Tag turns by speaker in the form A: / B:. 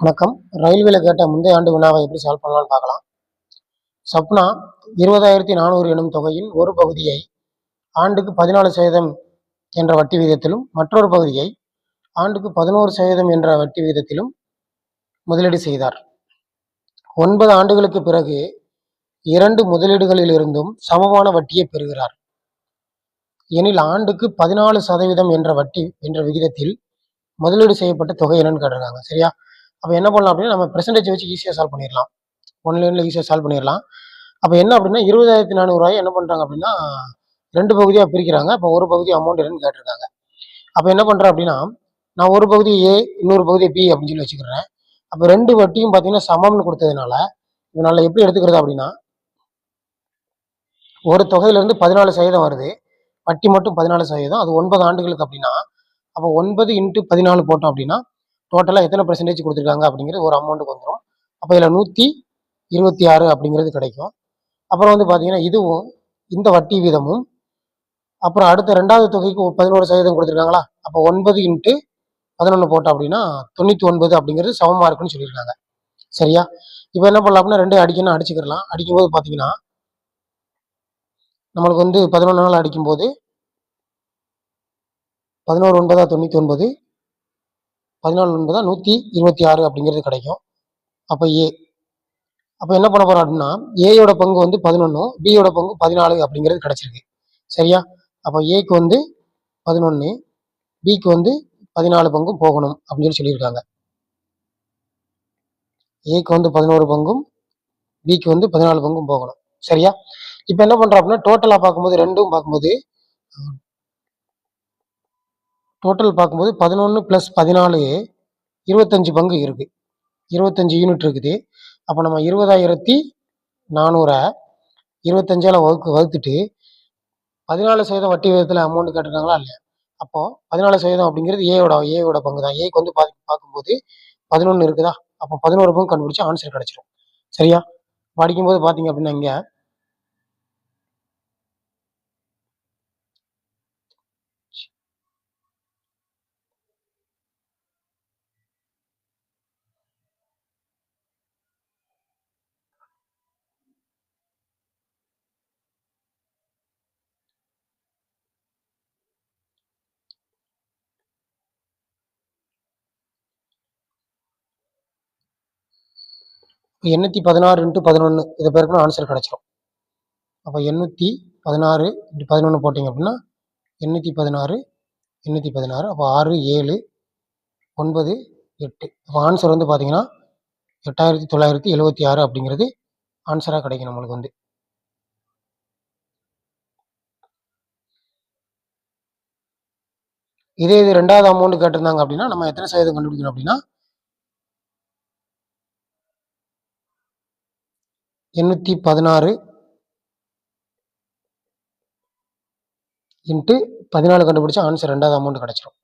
A: வணக்கம். ரயில்வேல கேட்ட முந்தைய ஆண்டு வினாவை எப்படி சால்வ் பண்ணலாம்னு பார்க்கலாம். சப்னா இருபதாயிரத்தி நானூறு எனும் தொகையின் ஒரு பகுதியை ஆண்டுக்கு பதினாலு சதவீதம் என்ற வட்டி விகிதத்திலும் மற்றொரு பகுதியை ஆண்டுக்கு பதினோரு சதவீதம் என்ற வட்டி விகிதத்திலும் முதலீடு செய்தார். ஒன்பது ஆண்டுகளுக்கு பிறகு இரண்டு முதலீடுகளிலிருந்தும் சமமான வட்டியை பெறுகிறார். எனில் ஆண்டுக்கு பதினாலு சதவீதம் என்ற வட்டி என்ற விகிதத்தில் முதலீடு செய்யப்பட்ட தொகை என்னன்னு கேட்டிருக்காங்க. சரியா? அப்போ என்ன பண்ணலாம் அப்படின்னா நம்ம பெர்சன்டேஜ் வச்சு ஈஸியாக சால்வ் பண்ணிடலாம். ஒன் லைனில் ஈஸியாக சால்வ் பண்ணிடலாம். அப்போ என்ன அப்படின்னா இருபதாயிரத்தி நானூறுரூவாயை என்ன பண்ணுறாங்க அப்படின்னா ரெண்டு பகுதியாக பிரிக்கிறாங்க. அப்போ ஒரு பகுதி அமௌண்ட் என்னன்னு கேட்டிருக்காங்க. அப்போ என்ன பண்ணுறேன் அப்படின்னா நான் ஒரு பகுதி ஏ இன்னொரு பகுதி பி அப்படின்னு சொல்லி வச்சுக்கிறேன். அப்போ ரெண்டு வட்டியும் பார்த்தீங்கன்னா சமம்னு கொடுத்ததுனால இதனால் எப்படி எடுத்துக்கிறது அப்படின்னா ஒரு தொகையிலேருந்து பதினாலு சதவீதம் வருது. வட்டி மட்டும் பதினாலு சதவீதம். அது ஒன்பது ஆண்டுகளுக்கு அப்படின்னா அப்போ ஒன்பது இன்ட்டு பதினாலு போட்டோம் அப்படின்னா டோட்டலாக எத்தனை பர்சன்டேஜ் கொடுத்துருக்காங்க அப்படிங்கிறது ஒரு அமௌண்ட்டுக்கு வந்துடும் அப்போ இதில் நூற்றி இருபத்தி ஆறு அப்படிங்கிறது கிடைக்கும். அப்புறம் வந்து பார்த்தீங்கன்னா இதுவும் இந்த வட்டி வீதமும் அப்புறம் அடுத்த ரெண்டாவது தொகைக்கு பதினோரு சதவீதம் கொடுத்துருக்காங்களா? அப்போ ஒன்பது இன்ட்டு பதினொன்று போட்டோம் அப்படின்னா தொண்ணூற்றி ஒன்பது அப்படிங்கிறது சமமாக இருக்குன்னு சொல்லியிருக்காங்க. சரியா? இப்போ என்ன பண்ணலாம் அப்படின்னா ரெண்டையும் அடிக்கணும் அடிச்சுக்கிடலாம் அடிக்கும்போது பார்த்தீங்கன்னா நம்மளுக்கு வந்து பதினொன்று நாள் அடிக்கும்போது பதினோரு ஒன்பதா தொண்ணூற்றி ஒன்பது பதினாலு ஒன்பதா நூற்றி இருபத்தி ஆறு அப்படிங்கிறது கிடைக்கும். அப்போ ஏ அப்போ என்ன பண்ண போகிறோம் அப்படின்னா ஏயோட பங்கு வந்து பதினொன்றும் பியோட பங்கு பதினாலு அப்படிங்கிறது கிடச்சிருக்கு. சரியா? அப்போ ஏக்கு வந்து பதினொன்று பிக்கு வந்து பதினாலு பங்கும் போகணும் அப்படின்னு சொல்லி சொல்லியிருக்காங்க ஏக்கு வந்து பதினோரு பங்கும் பிக்கு வந்து பதினாலு பங்கும் போகணும். சரியா? இப்போ என்ன பண்ணுறோம் அப்படின்னா டோட்டலாக பார்க்கும்போது ரெண்டும் பார்க்கும்போது டோட்டல் பார்க்கும்போது பதினொன்று ப்ளஸ் பதினாலு இருபத்தஞ்சு பங்கு இருக்குது இருபத்தஞ்சு யூனிட் இருக்குது. அப்போ நம்ம இருபதாயிரத்தி நானூறை இருபத்தஞ்சால் வகுக்கு வகுத்துட்டு பதினாலு சதவீதம் வட்டி விதத்தில் அமௌண்ட் கேட்டிருக்காங்களா? இல்லையா அப்போ பதினாலு சதவீதம் அப்படிங்கிறது ஏயோட ஏயோட பங்கு தான். ஏக்கு வந்து பார்த்து பார்க்கும்போது பதினொன்று இருக்குதா? அப்போ பதினோரு பங்கு கண்டுபிடிச்சி ஆன்சர் கிடச்சிரும். சரியா? படிக்கும்போது பார்த்தீங்க அப்படின்னா இங்கே எண்ணூற்றி பதினாறு இன்ட்டு பதினொன்று இது பேருக்குன்னு ஆன்சர் கிடச்சிரும். அப்போ எண்ணூற்றி பதினாறு இன்ட்டு பதினொன்று போட்டிங்க அப்படின்னா எண்ணூற்றி பதினாறு எண்ணூற்றி பதினாறு அப்போ ஆறு ஏழு ஒன்பது எட்டு. அப்போ ஆன்சர் வந்து பார்த்தீங்கன்னா எட்டாயிரத்தி தொள்ளாயிரத்தி எழுபத்தி ஆறு அப்படிங்கிறது ஆன்சராக கிடைக்கும் நம்மளுக்கு வந்து. இதே இது ரெண்டாவது அமௌண்ட் கேட்டிருந்தாங்க அப்படின்னா நம்ம எத்தனை சதவீதம் கண்டுபிடிக்கணும் அப்படின்னா எண்ணூற்றி பதினாறு இன்ட்டு பதினாலு கண்டுபிடிச்சா ஆன்சர் ரெண்டாவது அமௌண்ட் கிடச்சிரும்.